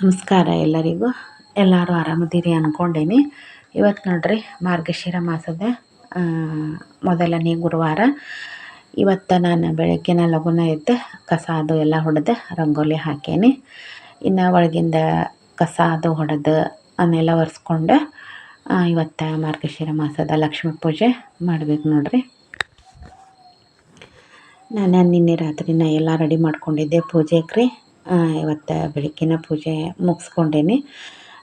ನಮಸ್ಕಾರ ಎಲ್ಲರಿಗೂ. ಎಲ್ಲರೂ ಆರಾಮದಿರಿ ಅಂದ್ಕೊಂಡೇನಿ ಇವತ್ತು ನೋಡ್ರಿ ಮಾರ್ಗಶಿರ ಮಾಸದ ಮೊದಲನೇ ಗುರುವಾರ. ಇವತ್ತು ನಾನು ಬೆಳಗ್ಗೆನ ಲಘುನ ಎದ್ದು, ಕಸ ಅದು ಎಲ್ಲ ಹೊಡೆದು, ರಂಗೋಲಿ ಹಾಕೇನಿ. ಇನ್ನು ಒಳಗಿಂದ ಕಸ ಅದು ಹೊಡೆದು ಅನ್ನೆಲ್ಲ ಒರೆಸ್ಕೊಂಡು. ಇವತ್ತು ಮಾರ್ಗಶಿರ ಮಾಸದ ಲಕ್ಷ್ಮೀ ಪೂಜೆ ಮಾಡಬೇಕು ನೋಡ್ರಿ. ನಾನು ನಿನ್ನೆ ರಾತ್ರಿನ ಎಲ್ಲ ರೆಡಿ ಮಾಡ್ಕೊಂಡಿದ್ದೆ ಪೂಜೆಗೆ ರೀ ಇವತ್ತು ಬೆಳಗ್ಗಿನ ಪೂಜೆ ಮುಗಿಸ್ಕೊಂಡೇನಿ.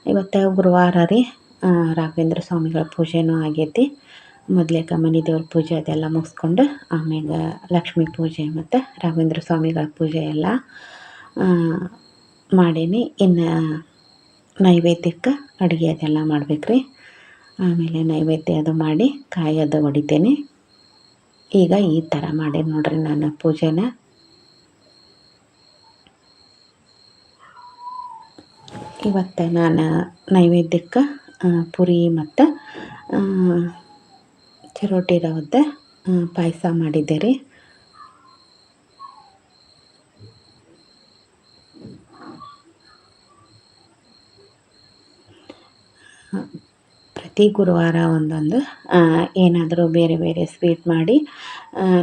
ಇವತ್ತು ಗುರುವಾರ ರೀ ರಾಘವೇಂದ್ರ ಸ್ವಾಮಿಗಳ ಪೂಜೆನೂ ಆಗೈತಿ. ಮೊದಲೇಕ ಮನೆ ದೇವ್ರ ಪೂಜೆ ಅದೆಲ್ಲ ಮುಗಿಸ್ಕೊಂಡು, ಆಮ್ಯಾಗ ಲಕ್ಷ್ಮೀ ಪೂಜೆ ಮತ್ತು ರಾಘವೇಂದ್ರ ಸ್ವಾಮಿಗಳ ಪೂಜೆ ಎಲ್ಲ ಮಾಡೀನಿ. ಇನ್ನು ನೈವೇದ್ಯಕ್ಕೆ ಅಡುಗೆ ಅದೆಲ್ಲ ಮಾಡ್ಬೇಕು ರೀ ಆಮೇಲೆ ನೈವೇದ್ಯ ಅದು ಮಾಡಿ ಕಾಯಿ ಅದು ಹೊಡಿತೇನೆ ಈಗ ಈ ಥರ ಮಾಡಿ ನೋಡ್ರಿ ನಾನು ಪೂಜೆನ. ಇವತ್ತು ನಾನು ನೈವೇದ್ಯಕ್ಕೆ ಪುರಿ ಮತ್ತು ಚಿರೋಟಿ ರವದ್ದ ಪಾಯಸ ಮಾಡಿದ್ದೆ ರೀ. ಪ್ರತಿ ಗುರುವಾರ ಒಂದೊಂದು ಏನಾದರೂ ಬೇರೆ ಬೇರೆ ಸ್ವೀಟ್ ಮಾಡಿ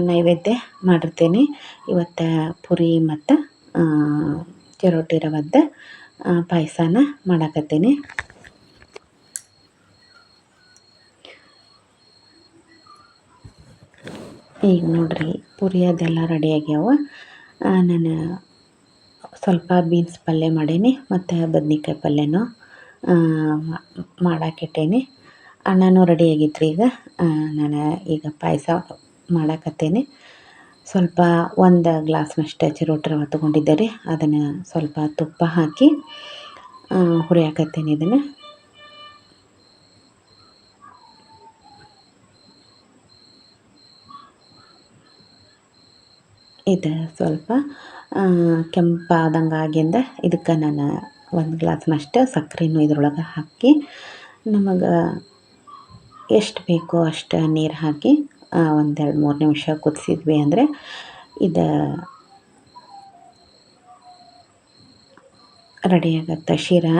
ನೈವೇದ್ಯ ಮಾಡಿರ್ತೀನಿ. ಇವತ್ತು ಪುರಿ ಮತ್ತು ಚಿರೋಟಿ ರವದ ಪಾಯಸನ ಮಾಡಕತ್ತೀನಿ. ಈಗ ನೋಡ್ರಿ, ಪುರಿ ಅದೆಲ್ಲ ರೆಡಿ ಆಗ್ಯಾವ. ನಾನು ಸ್ವಲ್ಪ ಬೀನ್ಸ್ ಪಲ್ಯ ಮಾಡೀನಿ, ಮತ್ತು ಬದ್ನಿಕಾಯಿ ಪಲ್ಯನೂ ಮಾಡಾಕಿಟ್ಟೇನಿ. ಅಣ್ಣನೂ ರೆಡಿ ರೀ ಈಗ. ನಾನು ಈಗ ಪಾಯಸ ಮಾಡಾಕತ್ತೇನೆ. ಸ್ವಲ್ಪ ಒಂದು ಗ್ಲಾಸ್ನಷ್ಟು ಚಿರೋಟಿ ರವೆ ತೊಗೊಂಡಿದ್ದೆ ರೀ. ಅದನ್ನು ಸ್ವಲ್ಪ ತುಪ್ಪ ಹಾಕಿ ಹುರಿಯಾಕತ್ತೀನಿ ಇದನ್ನು. ಇದು ಸ್ವಲ್ಪ ಕೆಂಪಾದಂಗಾಗಿಂದ ಇದಕ್ಕೆ ನಾನು ಒಂದು ಗ್ಲಾಸ್ನಷ್ಟು ಸಕ್ಕರೆನೂ ಇದ್ರೊಳಗೆ ಹಾಕಿ, ನಮಗೆ ಎಷ್ಟು ಬೇಕೋ ಅಷ್ಟು ನೀರು ಹಾಕಿ ಒಂದು ಎರಡು ಮೂರು ನಿಮಿಷ ಕುದಿಸಿದ್ವಿ ಅಂದರೆ ಇದು ರೆಡಿ ಆಗುತ್ತೆ ಶಿರಾ.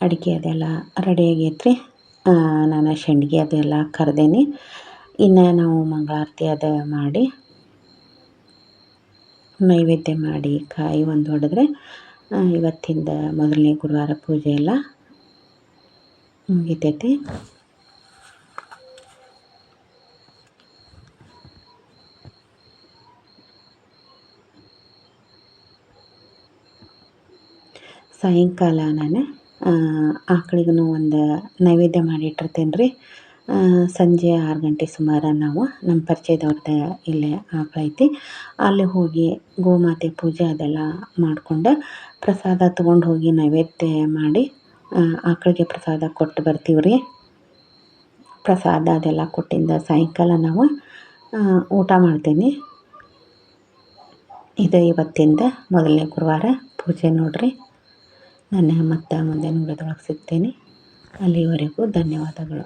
ಅಡಿಗೆ ಅದೆಲ್ಲ ರೆಡಿ ಆಗೈತ್ರಿ. ನಾನು ಸಂಡ್ಗೆ ಅದೆಲ್ಲ ಕರೆದೇನಿ. ಇನ್ನು ನಾವು ಮಂಗಳಾರತಿ ಅದು ಮಾಡಿ ನೈವೇದ್ಯ ಮಾಡಿ ಕಾಯಿ ಒಂದು ಹೊಡೆದ್ರೆ ಇವತ್ತಿಂದ ಮೊದಲನೇ ಗುರುವಾರ ಪೂಜೆ ಎಲ್ಲ ಮುಗಿತೈತಿ. ಸಾಯಂಕಾಲ ನಾನು ಆಕಳಿಗೂ ಒಂದು ನೈವೇದ್ಯ ಮಾಡಿ ಇಟ್ಟಿರ್ತೇನೆ ರೀ ಸಂಜೆ ಆರು ಗಂಟೆ ಸುಮಾರು ನಾವು ನಮ್ಮ ಪರಿಚಯದವ್ರದ್ದು ಇಲ್ಲೇ ಆಕಳೈತಿ. ಅಲ್ಲಿ ಹೋಗಿ ಗೋಮಾತೆ ಪೂಜೆ ಅದೆಲ್ಲ ಮಾಡಿಕೊಂಡು ಪ್ರಸಾದ ತೊಗೊಂಡು ಹೋಗಿ ನೈವೇದ್ಯ ಮಾಡಿ ಆಕಳಿಗೆ ಪ್ರಸಾದ ಕೊಟ್ಟು ಬರ್ತೀವಿ ರೀ. ಪ್ರಸಾದ ಅದೆಲ್ಲ ಕೊಟ್ಟಿಂದ ಸಾಯಂಕಾಲ ನಾವು ಊಟ ಮಾಡ್ತೀನಿ. ಇದು ಇವತ್ತಿಂದ ಮೊದಲನೇ ಗುರುವಾರ ಪೂಜೆ ನೋಡಿರಿ. ನಾನು ಮತ್ತೆ ಮುಂದೆ ನೋಡೋದ್ರೊಳಗೆ ಸಿಗ್ತೀನಿ. ಅಲ್ಲಿವರೆಗೂ ಧನ್ಯವಾದಗಳು.